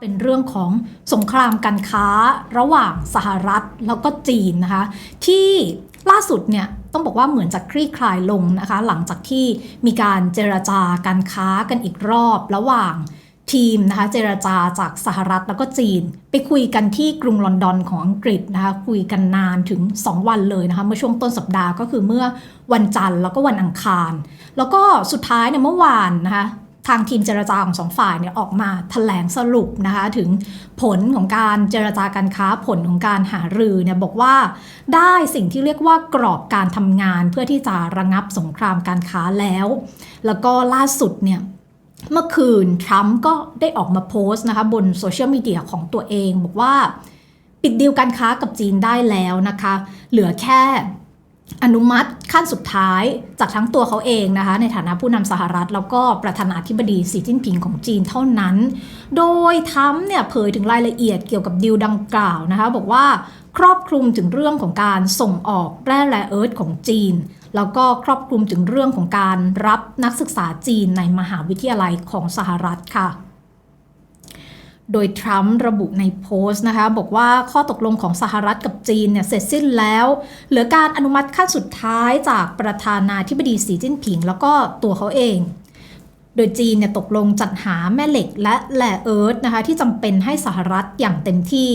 เป็นเรื่องของสงครามการค้าระหว่างสหรัฐแล้วก็จีนนะคะ ที่ล่าสุดเนี่ยต้องบอกว่าเหมือนจะคลี่คลายลงนะคะ หลังจากที่มีการเจรจาการค้ากันอีกรอบระหว่างทีมนะคะ เจรจาจากสหรัฐแล้วก็จีน ไปคุยกันที่กรุงลอนดอนของอังกฤษนะคะ คุยกันนานถึง 2 วันเลยนะคะ เมื่อช่วงต้นสัปดาห์ก็คือเมื่อวันจันทร์แล้วก็วันอังคาร แล้วก็สุดท้ายเนี่ยเมื่อวานนะคะ ทางทีมเจรจาของสองฝ่ายเนี่ยออกมาแถลงสรุปนะคะถึงผลของการเจรจาการค้าผลของการหารือเนี่ยบอกว่าได้สิ่งที่เรียกว่ากรอบการทำงานเพื่อที่จะระงับสงครามการค้าแล้ว แล้วก็ล่าสุดเนี่ยเมื่อคืนทรัมป์ก็ได้ออกมาโพสต์นะคะบนโซเชียลมีเดียของตัวเอง บอกว่าปิดดีลการค้ากับจีนได้แล้วนะคะ เหลือแค่ อนุมัติขั้นสุดท้ายจากทั้งตัวเขาเองนะคะ ในฐานะผู้นำสหรัฐ แล้วก็ประธานาธิบดีสีจิ้นผิงของจีนเท่านั้น โดยทรัมเนี่ยเผยถึงรายละเอียดเกี่ยวกับดีลดังกล่าวนะคะ บอกว่าครอบคลุมถึงเรื่องของการส่งออกแร่แร่เอิร์ธของจีน แล้วก็ครอบคลุมถึงเรื่องของการรับนักศึกษาจีนในมหาวิทยาลัยของสหรัฐค่ะ โดยทรัมป์ระบุในโพสต์นะคะ บอกว่าข้อตกลงของสหรัฐกับจีนเนี่ยเสร็จสิ้นแล้ว เหลือการอนุมัติขั้นสุดท้ายจากประธานาธิบดีสีจิ้นผิง แล้วก็ตัวเขาเอง โดยจีนเนี่ยตกลงจัดหาแม่เหล็กและแร่เอิร์ธนะคะที่จำเป็นให้สหรัฐอย่างเต็มที่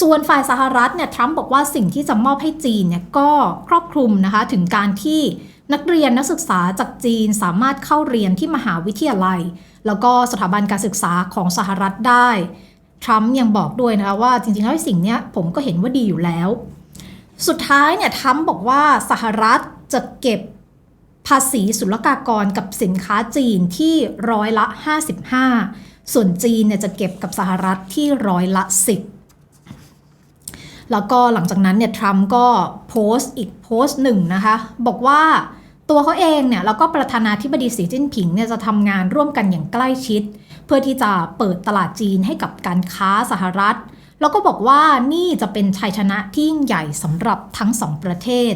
ส่วนฝ่ายสหรัฐเนี่ยทรัมป์บอกว่าสิ่งที่จะมอบให้จีนเนี่ยก็ครอบคลุมนะคะถึงการที่ นักเรียนนักศึกษาจากจีนสามารถเข้าเรียนที่มหาวิทยาลัย แล้วก็สถาบันการศึกษาของสหรัฐได้ ทรัมป์ยังบอกด้วยนะคะว่าจริงๆแล้วสิ่งเนี้ยผมก็เห็นว่าดีอยู่แล้ว สุดท้ายเนี่ยทรัมป์บอกว่าสหรัฐจะเก็บภาษีศุลกากรกับสินค้าจีนที่ร้อยละ 55 ส่วนจีนเนี่ยจะเก็บกับสหรัฐที่ร้อยละ 10 แล้วก็หลังจากนั้นเนี่ยทรัมป์ก็โพสต์อีกโพสต์หนึ่งนะคะ บอกว่า ตัวเขาเองเนี่ยแล้วก็ประธานาธิบดีสีจิ้นผิงเนี่ยจะทำงานร่วมกันอย่างใกล้ชิด เพื่อที่จะเปิดตลาดจีนให้กับการค้าสหรัฐ แล้วก็บอกว่านี่จะเป็นชัยชนะที่ยิ่งใหญ่สำหรับทั้งสองประเทศ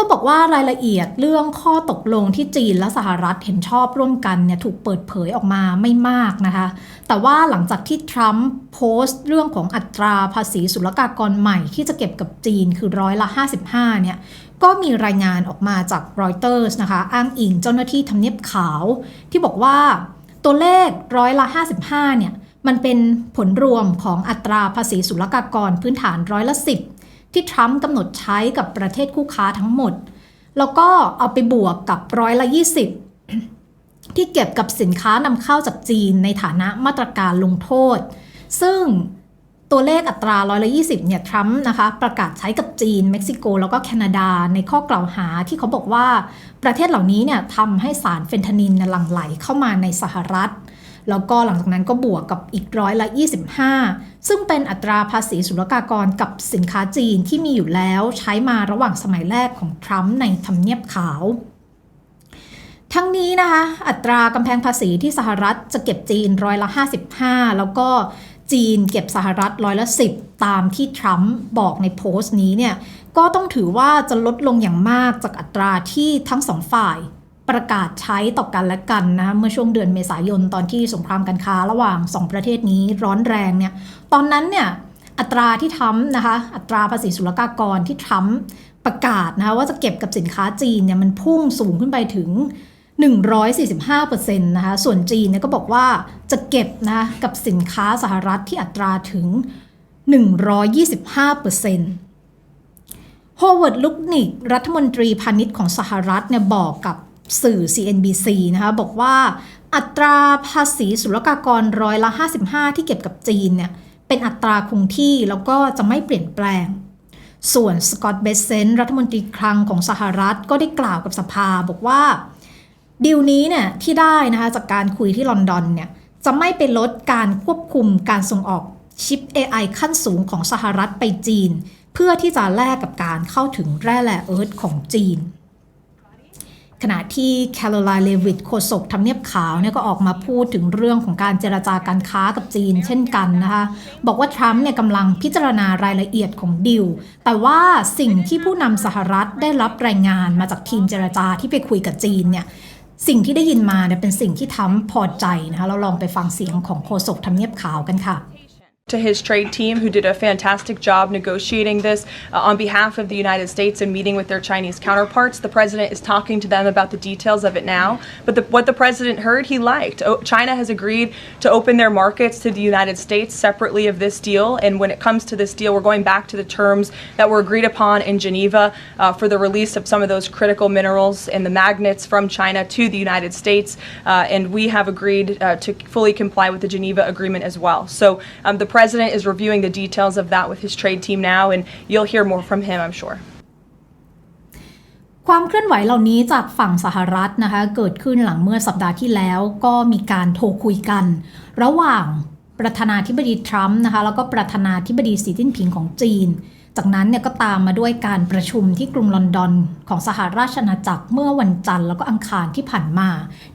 ต้องบอกว่ารายละเอียดเรื่องข้อตกลงที่จีนและสหรัฐเห็นชอบร่วมกันเนี่ยถูกเปิดเผยออกมาไม่มากนะคะ แต่ว่าหลังจากที่ทรัมป์โพสต์เรื่องของอัตราภาษีศุลกากรใหม่ที่จะเก็บกับจีนคือร้อยละ 55 เนี่ยก็มีรายงานออกมาจากรอยเตอร์สนะคะ อ้างอิงเจ้าหน้าที่ทำเนียบขาว ที่บอกว่าตัวเลขร้อยละ 55 เนี่ยมันเป็นผลรวมของอัตราภาษีศุลกากรพื้นฐานร้อยละ 10 ที่ทรัมป์กำหนดใช้กับประเทศคู่ค้าทั้งหมด แล้วก็เอาไปบวกกับร้อยละ 20 ที่เก็บกับสินค้านำเข้าจากจีนในฐานะมาตรการลงโทษ ซึ่งตัวเลขอัตราร้อยละ20เนี่ยทรัมป์นะคะประกาศใช้กับจีน เม็กซิโก แล้วก็แคนาดาในข้อกล่าวหาที่เขาบอกว่าประเทศเหล่านี้เนี่ยทำให้สารเฟนทานินหลั่งไหลเข้ามาในสหรัฐ แล้วก็หลังจากนั้นก็บวกกับอีกร้อยละ 25 ซึ่งเป็นอัตราภาษีศุลกากรกับสินค้าจีนที่มีอยู่แล้วใช้มาระหว่างสมัยแรกของทรัมป์ในทำเนียบขาว ทั้งนี้นะคะอัตรากำแพงภาษีที่สหรัฐจะเก็บจีนร้อยละ 55 แล้วก็จีนเก็บสหรัฐร้อยละ10ตามที่ทรัมป์บอกในโพสต์นี้เนี่ยก็ต้องถือว่าจะลดลงอย่างมากจากอัตราที่ทั้งสองฝ่าย ประกาศใช้ต่อกันและกันนะเมื่อช่วงเดือนเมษายนตอนที่สงครามการค้าระหว่าง 2 ประเทศนี้ร้อนแรงเนี่ยตอนนั้นเนี่ยอัตราที่ทรัมป์นะคะอัตราภาษีศุลกากรที่ทรัมป์ประกาศนะคะว่าจะเก็บกับสินค้าจีนเนี่ยมันพุ่งสูงขึ้นไปถึง 145%นะคะส่วนจีนเนี่ยก็บอกว่าจะเก็บนะคะกับสินค้าสหรัฐที่อัตราถึง 125%โฮเวิร์ดลุกนิกรัฐมนตรีพาณิชย์ของสหรัฐเนี่ยบอกกับ สื่อ CNBC นะคะบอกว่าอัตราภาษีศุลกากรร้อยละ 55 ที่เก็บกับจีนเนี่ยเป็นอัตราคงที่แล้วก็จะไม่เปลี่ยนแปลง ส่วนสกอตต์เบสเซนรัฐมนตรีคลังของสหรัฐก็ได้กล่าวกับสภาบอกว่าดีลนี้เนี่ยที่ได้นะคะจากการคุยที่ลอนดอนเนี่ยจะไม่ไปลดการควบคุมการส่งออกชิป AI ขั้นสูงของสหรัฐไปจีน เพื่อที่จะแลกกับการเข้าถึงแร่แร่เอิร์ธของจีน ขณะที่แคโรไลน์เลวิตโฆษกทำเนียบขาวเนี่ยก็ออกมาพูดถึงเรื่องของการเจรจาการค้ากับจีนเช่นกันนะคะบอกว่าทรัมป์เนี่ยกำลังพิจารณารายละเอียดของดิวแต่ว่าสิ่งที่ผู้นำสหรัฐได้รับรายงานมาจากทีมเจรจาที่ไปคุยกับจีนเนี่ยสิ่งที่ได้ยินมาเนี่ยเป็นสิ่งที่ทำพอใจนะคะเราลองไปฟังเสียงของโฆษกทำเนียบขาวกันค่ะ to his trade team who did a fantastic job negotiating this uh, on behalf of the United States and meeting with their Chinese counterparts. The president is talking to them about the details of it now. But the, what the president heard, he liked. O- China has agreed to open their markets to the United States separately of this deal. And when it comes to this deal, we're going back to the terms that were agreed upon in Geneva uh, for the release of some of those critical minerals and the magnets from China to the United States. Uh, and we have agreed uh, to fully comply with the Geneva Agreement as well. So um, the president is reviewing the details of that with his trade team now, and you'll hear more from him, I'm sure. ความเคลื่อนไหวเหล่านี้จากฝั่งสหรัฐนะคะเกิดขึ้นหลังเมื่อสัปดาห์ที่แล้วก็มีการโทรคุยกัน ระหว่างประธานาธิบดีทรัมป์นะคะแล้วก็ประธานาธิบดีสีจิ้นผิงของจีน จากนั้นเนี่ยก็ตามมาด้วยการประชุมที่กรุงลอนดอนของสหราชอาณาจักรเมื่อวันจันทร์แล้วก็อังคารที่ผ่านมา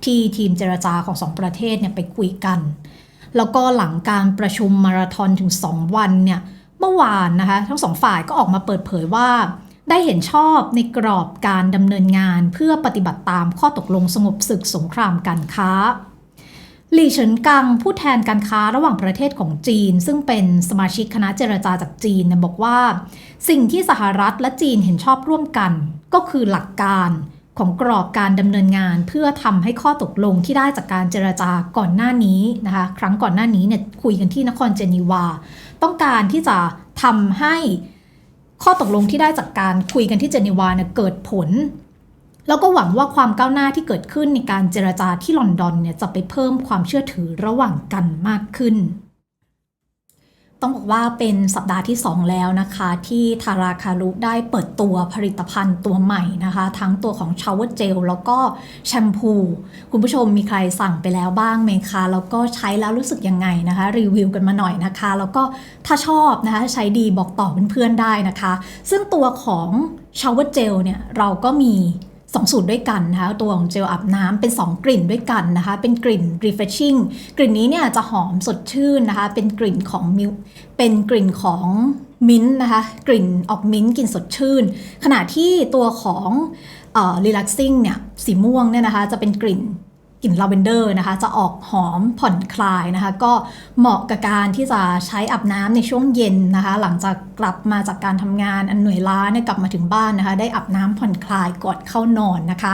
ที่ทีมเจรจาของสองประเทศเนี่ยไปคุยกัน แล้วก็หลังการประชุมมาราธอนถึง 2 วันเนี่ยเมื่อวานนะคะทั้งสองฝ่ายก็ออกมาเปิดเผยว่า ได้เห็นชอบในกรอบการดำเนินงานเพื่อปฏิบัติตามข้อตกลงสงบศึกสงครามการค้าหลี่เฉินกังผู้แทนการค้าระหว่างประเทศของจีน ซึ่งเป็นสมาชิกคณะเจรจาจากจีนเนี่ยบอกว่า สิ่งที่สหรัฐและจีนเห็นชอบร่วมกัน ก็คือหลักการ ของกรอบการดำเนินงานเพื่อทำให้ข้อตกลงที่ได้จากการเจรจาก่อนหน้านี้นะคะครั้งก่อนหน้านี้เนี่ยคุยกันที่นครเจนีวา ต้องการที่จะทำให้ข้อตกลงที่ได้จากการคุยกันที่เจนีวาเนี่ยเกิดผล แล้วก็หวังว่าความก้าวหน้าที่เกิดขึ้นในการเจรจาที่ลอนดอนเนี่ยจะไปเพิ่มความเชื่อถือระหว่างกันมากขึ้น ต้องบอกว่าเป็นสัปดาห์ที่ 2 แล้วนะคะ ที่ทาราคารุได้เปิดตัวผลิตภัณฑ์ตัวใหม่นะคะ ทั้งตัวของชาวเวอร์เจลแล้วก็แชมพู คุณผู้ชมมีใครสั่งไปแล้วบ้างไหมคะ แล้วก็ใช้แล้วรู้สึกยังไงนะคะ รีวิวกันมาหน่อยนะคะ แล้วก็ถ้าชอบนะคะใช้ดีบอกต่อเพื่อนๆได้นะคะ ซึ่งตัวของชาวเวอร์เจลเนี่ยเราก็มี สองสูตรด้วยกันนะคะตัวของเจลอาบน้ำเป็น 2 กลิ่นด้วยกันนะคะ เป็นกลิ่น refreshing กลิ่นนี้เนี่ยจะหอมสดชื่นนะคะ เป็นกลิ่นของมิลเป็นกลิ่นของมิ้นนะคะ กลิ่นออกมิ้นกลิ่นสดชื่น ขณะที่ตัวของ relaxing เนี่ยสีม่วงเนี่ยนะคะจะเป็นกลิ่น กลิ่นลาเวนเดอร์นะคะ จะออกหอมผ่อนคลายนะคะ ก็เหมาะกับการที่จะใช้อาบน้ำในช่วงเย็นนะคะ หลังจากกลับมาจากการทำงานอันเหนื่อยล้าเนี่ยกลับมาถึงบ้านนะคะ ได้อาบน้ำผ่อนคลายก่อนเข้านอนนะคะ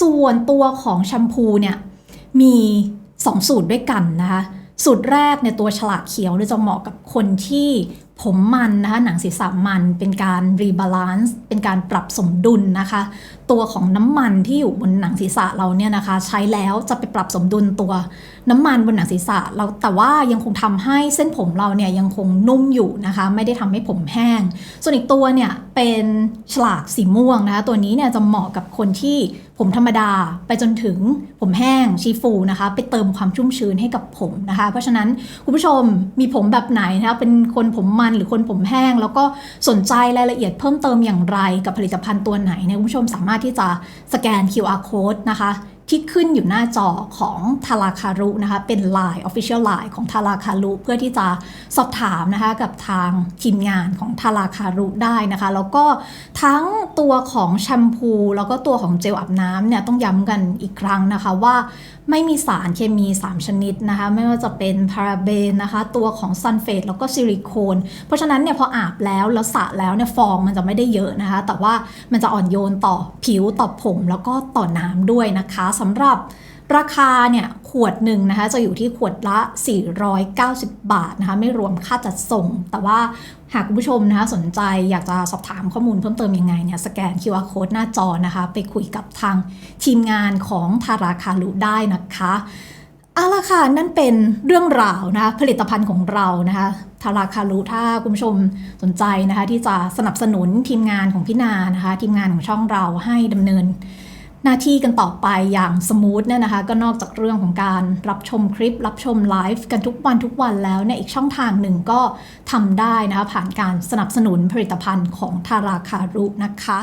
ส่วนตัวของแชมพูเนี่ยมี2สูตรด้วยกันนะคะสูตรแรกเนี่ยตัวฉลากเขียวเนี่ยจะเหมาะกับคนที่ ผมมันนะคะหนังศีรษะมันเป็นการรีบาลานซ์เป็นการปรับสมดุลนะคะ ตัวของน้ำมันที่อยู่บนหนังศีรษะเราเนี่ยนะคะ ใช้แล้วจะไปปรับสมดุลตัวน้ำมันบนหนังศีรษะเราแต่ว่ายังคงทำให้เส้นผมเราเนี่ยยังคงนุ่มอยู่นะคะ ไม่ได้ทำให้ผมแห้ง ส่วนอีกตัวเนี่ยเป็นฉลากสีม่วงนะคะตัวนี้เนี่ยจะเหมาะกับคนที่ผมธรรมดาไปจนถึงผมแห้งชีฟูนะคะ ไปเติมความชุ่มชื้นให้กับผมนะคะ เพราะฉะนั้นคุณผู้ชมมีผมแบบไหนนะคะเป็นคนผมมันหรือคนผมแห้ง แล้วก็สนใจรายละเอียดเพิ่มเติมอย่างไรกับผลิตภัณฑ์ตัวไหนเนี่ยคุณผู้ชมสามารถที่จะสแกน QR code นะคะที่ขึ้นอยู่หน้าจอของทาราคารุนะคะเป็น Line Official Line ของทาราคารุเพื่อที่จะสอบถามนะคะกับทางทีมงานของทาราคารุได้นะคะ แล้วก็ทั้งตัวของแชมพู แล้วก็ตัวของเจลอาบน้ำเนี่ยต้องย้ำกันอีกครั้งนะคะว่า ไม่มีสารเคมี 3 ชนิดนะคะ ไม่ว่าจะเป็นพาราเบนนะคะ ตัวของซัลเฟตแล้วก็ซิลิโคน เพราะฉะนั้นเนี่ยพออาบแล้วแล้วสระแล้วเนี่ยฟองมันจะไม่ได้เยอะนะคะ แต่ว่ามันจะอ่อนโยนต่อผิวต่อผมแล้วก็ต่อน้ำด้วยนะคะสำหรับ ราคาเนี่ยขวดหนึ่งนะคะจะอยู่ที่ขวดละ 490 บาทนะคะไม่รวมค่าจัดส่ง แต่ว่าหากคุณผู้ชมนะคะสนใจอยากจะสอบถามข้อมูลเพิ่มเติมยังไงเนี่ยสแกน QR code หน้าจอนะคะไปคุยกับทางทีมงานของทาราคารุได้นะคะเอาละค่ะนั่นเป็นเรื่องราวนะคะผลิตภัณฑ์ของเรานะคะทาราคารุถ้าคุณผู้ชมสนใจนะคะที่จะสนับสนุนทีมงานของพี่นานะคะทีมงานของช่องเราให้ดำเนิน หน้าที่กันต่อไปอย่างสมูทเนี่ยนะคะ ก็นอกจากเรื่องของการรับชมคลิป รับชมไลฟ์กันทุกวันทุกวันแล้วเนี่ยอีกช่องทางหนึ่งก็ทำได้นะคะ ผ่านการสนับสนุนผลิตภัณฑ์ของทาราคารุนะคะ